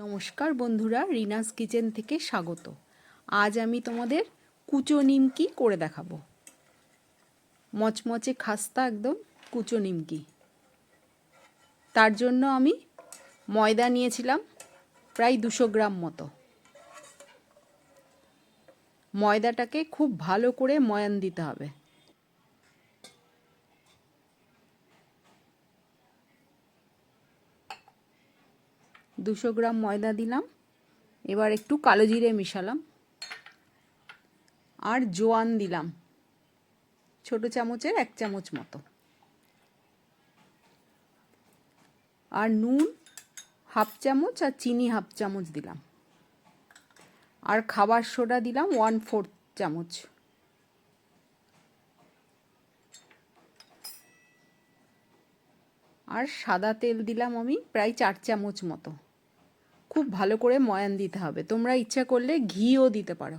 নমস্কার বন্ধুরা, রিনাস কিচেন থেকে স্বাগত। আজ আমি তোমাদের কুচো নিমকি করে দেখাবো। মচমচে খাস্তা একদম কুচো নিমকি। তার জন্য আমি ময়দা নিয়েছিলাম প্রায় দুশো গ্রাম মতো। ময়দাটাকে খুব ভালো করে ময়ান দিতে হবে। দুশো গ্রাম ময়দা দিলাম। এবার একটু কালো জিরে মিশালাম। আর জোয়ান দিলাম। ছোট চামচের এক চামচ মতো। আর নুন হাফ চামচ আর চিনি হাফ চামচ দিলাম। আর খাবার সোডা দিলাম ওয়ান ফোর্থ চামচ। আর সাদা তেল দিলাম আমি প্রায় চার চামচ মতো। খুব ভালো করে ময়ান দিতে হবে। তোমরা ইচ্ছা করলে ঘিও দিতে পারো।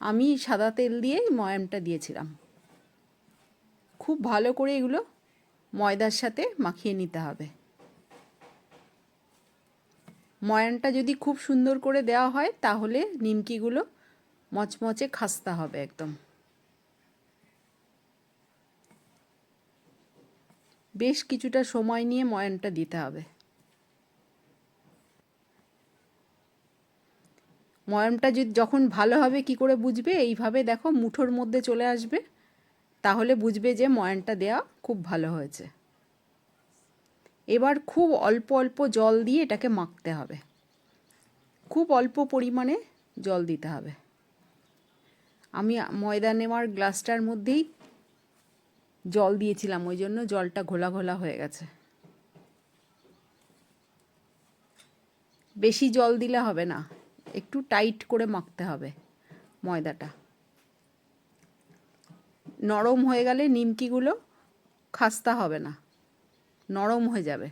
আমি সাদা তেল দিয়েই ময়ানটা দিয়েছিলাম। খুব ভালো করে এগুলো ময়দার সাথে মাখিয়ে নিতে হবে। ময়ানটা যদি খুব সুন্দর করে দেওয়া হয়, তাহলে নিমকিগুলো মচমচে খাস্তা হবে একদম। বেশ কিছুটা সময় নিয়ে ময়ানটা দিতে হবে। ময়ামটা যদি যখন ভালো হবে কি করে বুঝবে? এইভাবে দেখো মুঠোর মধ্যে চলে আসবে। তাহলে বুঝবে যে ময়ানটা দেওয়া খুব ভালো হয়েছে। এবার খুব অল্প অল্প জল দিয়ে এটাকে মাখতে হবে। খুব অল্প পরিমাণে জল দিতে হবে। আমি ময়দা নেওয়ার গ্লাসটার মধ্যেই জল দিয়েছিলাম, ওই জন্য জলটা ঘোলা ঘোলা হয়ে গেছে। বেশি জল দিলে হবে না। একটু টাইট করে মাখতে হবে ময়দাটা। নরম হয়ে গেলে নিমকিগুলো খাস্তা হবে না, নরম হয়ে যাবে।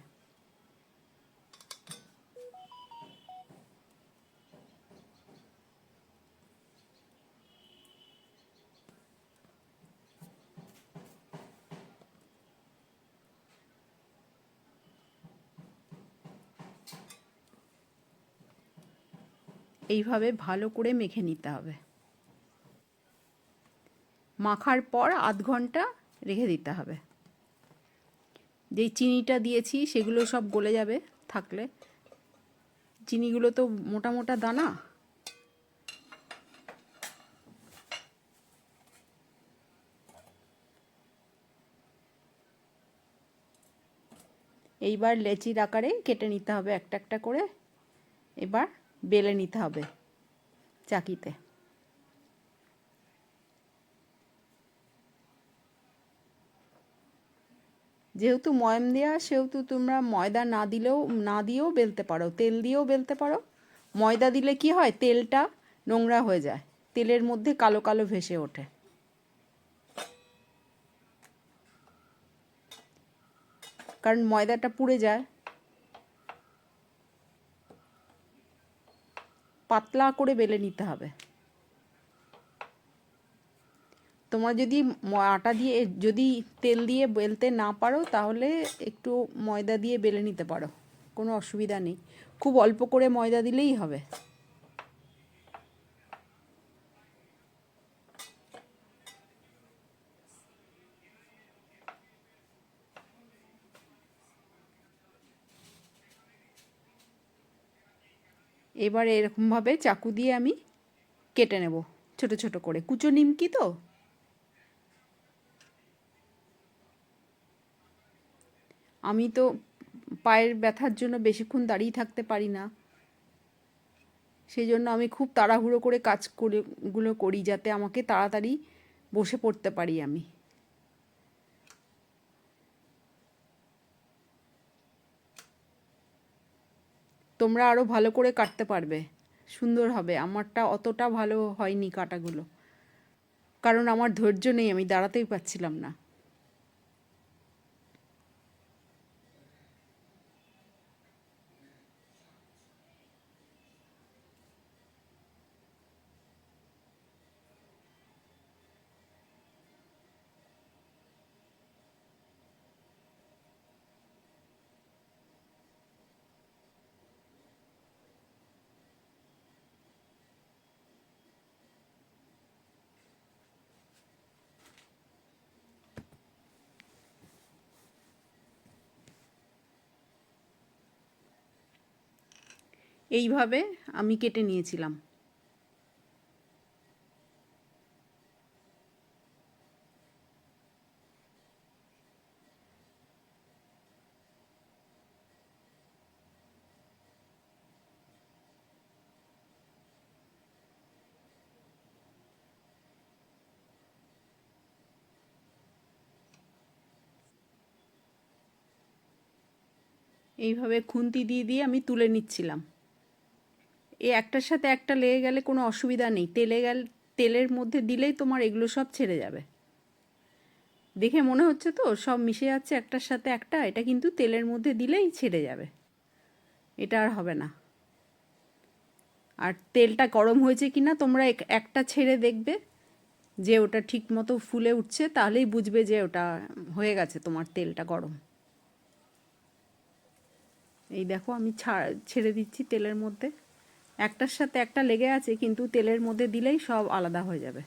এইভাবে ভালো করে মেখে নিতে হবে। মাখার পর আধ ঘণ্টা রেখে দিতে হবে। যেই চিনিটা দিয়েছি সেগুলো সব গলে যাবে থাকলে। চিনিগুলো তো মোটা মোটা দানা। এইবার লেচির আকারে কেটে নিতে হবে একটা একটা করে। এবার বেলে নিতে হবে চাকিতে। যেহেতু ময়ম দেওয়া সেহেতু তোমরা ময়দা না দিলেও, না দিয়েও বেলতে পারো, তেল দিয়েও বেলতে পারো। ময়দা দিলে কি হয়? তেলটা নোংরা হয়ে যায়, তেলের মধ্যে কালো কালো ভেসে ওঠে। কারণ ময়দাটা পুড়ে যায় পাতলা করে বেলে নিতে হবে। তোমার যদি আটা দিয়ে, যদি তেল দিয়ে বেলতে না পারো, তাহলে একটু ময়দা দিয়ে বেলে নিতে পারো। কোনো অসুবিধা নেই। খুব অল্প করে ময়দা দিলেই হবে। এবার এরকমভাবে চাকু দিয়ে আমি কেটে নেব, ছোট ছোট করে। কুচো নিমকি তো? আমি তো পায়ের ব্যথার জন্য বেশিক্ষণ দাঁড়িয়ে থাকতে পারি না। সেই জন্য আমি খুব তাড়াহুড়ো করে কাজ করে গুলো করি, যাতে আমাকে তাড়াতাড়ি বসে পড়তে পারি আমি। তোমরা আরও ভালো করে কাটতে পারবে। সুন্দর হবে। আমারটা অতটা ভালো হয়নি কাটাগুলো। কারণ আমার ধৈর্য নেই, আমি দাঁড়াতেই পারছিলাম না। এইভাবে আমি কেটে নিয়েছিলাম। এইভাবে খুন্তি দিয়ে দিয়ে আমি তুলে নিচ্ছিলাম। এই একটার সাথে একটা লেগে গেলে কোনো অসুবিধা নেই। তেলে গেল, তেলের মধ্যে দিলেই তোমার এগুলো সব ছেড়ে যাবে। দেখে মনে হচ্ছে তো সব মিশে যাচ্ছে একটার সাথে একটা, এটা কিন্তু তেলের মধ্যে দিলেই ছেড়ে যাবে। এটা আর হবে না। আর তেলটা গরম হয়েছে কি না তোমরা এক- একটা ছেড়ে দেখবে। যে ওটা ঠিক মতো ফুলে উঠছে তাহলেই বুঝবে যে ওটা হয়ে গেছে তোমার তেলটা গরম। এই দেখো আমি ছেড়ে দিচ্ছি তেলের মধ্যে। একটার সাথে একটা লেগে আছে, কিন্তু তেলের মধ্যে দিলেই সব আলাদা হয়ে যাবে।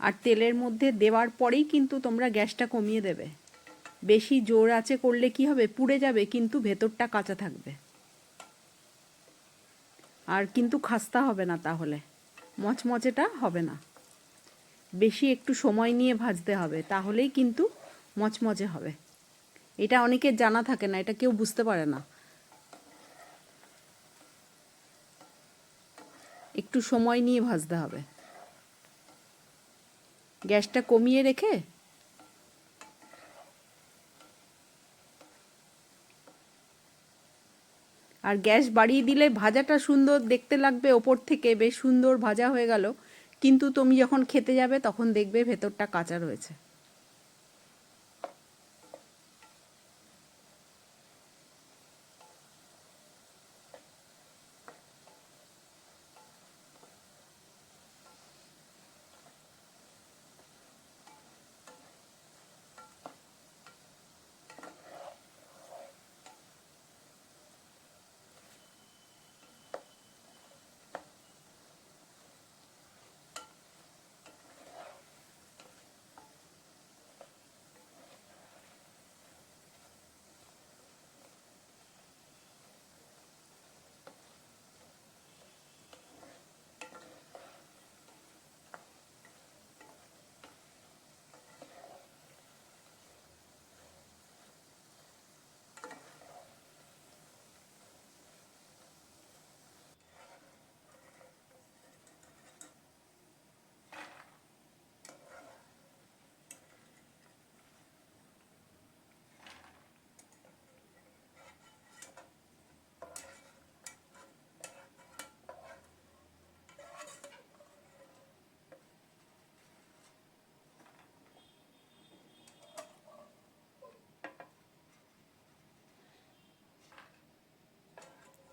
আর তেলের মধ্যে দেওয়ার পরেই কিন্তু তোমরা গ্যাসটা কমিয়ে দেবে। বেশি জোর আছে করলে কি হবে? পুড়ে যাবে, কিন্তু ভেতরটা কাঁচা থাকবে। আর কিন্তু খাস্তা হবে না তাহলে। মচমচেটা হবে না। বেশি একটু সময় নিয়ে ভাজতে হবে, তাহলেই কিন্তু মচমচে হবে। এটা অনেকের জানা থাকে না, এটা কেউ বুঝতে পারে না। একটু সময় নিয়ে ভাজতে হবে। গ্যাসটা কমিয়ে রেখে আর গ্যাস বাড়িয়ে দিলে ভাজাটা সুন্দর দেখতে লাগবে, ওপর থেকে বেশ সুন্দর ভাজা হয়ে গেল। কিন্তু তুমি যখন খেতে যাবে তখন দেখবে ভেতরটা কাঁচা রয়েছে।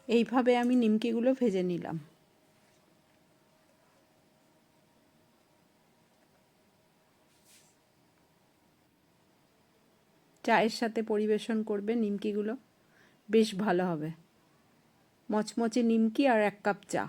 এইভাবে আমি নিমকিগুলো ভেজে নিলাম। চায়ের সাথে পরিবেশন করবে নিমকিগুলো, বেশ ভালো হবে। মচমচে নিমকি আর এক কাপ চা।